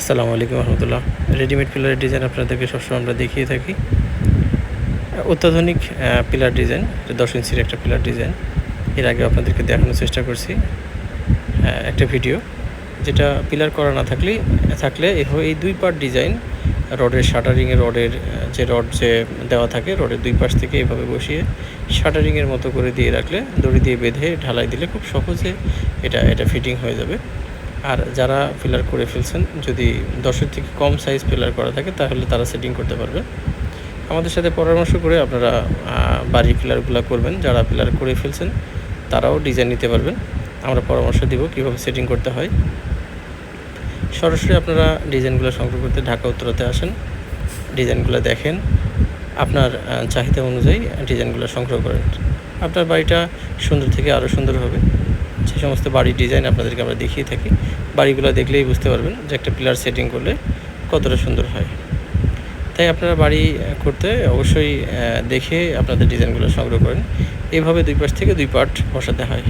আসসালামু আলাইকুম রহমতুল্লাহ। রেডিমেড পিলারের ডিজাইন আপনাদেরকে সবসময় আমরা দেখিয়ে থাকি। অত্যাধুনিক পিলার ডিজাইন দশ ইঞ্চির একটা পিলার ডিজাইন এর আগে আপনাদেরকে দেখানোর চেষ্টা করছি একটা ভিডিও যেটা পিলার করা না থাকলে থাকলে এই দুই পার্ট ডিজাইন রডের শাটারিংয়ের রডের যে রড যে দেওয়া থাকে, রডের দুই পাশ থেকে এভাবে বসিয়ে শাটারিংয়ের মতো করে দিয়ে রাখলে, দড়ি দিয়ে বেঁধে ঢালাই দিলে খুব সহজে এটা এটা ফিটিং হয়ে যাবে। আর যারা ফিলার করে ফেলছেন, যদি দশের থেকে কম সাইজ ফিলার করা থাকে, তাহলে তারা সেটিং করতে পারবে। আমাদের সাথে পরামর্শ করে আপনারা বাড়ির পিলারগুলো করবেন। যারা পিলার করে ফেলছেন, তারাও ডিজাইন নিতে পারবেন। আমরা পরামর্শ দিব কীভাবে সেটিং করতে হয়। সরাসরি আপনারা ডিজাইনগুলো সংগ্রহ করতে ঢাকা, উত্তরাতে আসেন। ডিজাইনগুলো দেখেন। আপনার চাহিদা অনুযায়ী ডিজাইনগুলো সংগ্রহ করেন। আপনার বাড়িটা সুন্দর থেকে আরও সুন্দর হবে। যে সমস্ত বাড়ির ডিজাইন আপনাদেরকে আমরা দেখিয়ে থাকি। বাড়িগুলো দেখলেই বুঝতে পারবেন যে একটা পিলার সেটিং করলে কতটা সুন্দর হয়। তাই আপনারা বাড়ি করতে অবশ্যই দেখে আপনাদের ডিজাইনগুলো সংগ্রহ করেন। এভাবে দুই পাশ থেকে দুই পার্ট বসাতে হয়।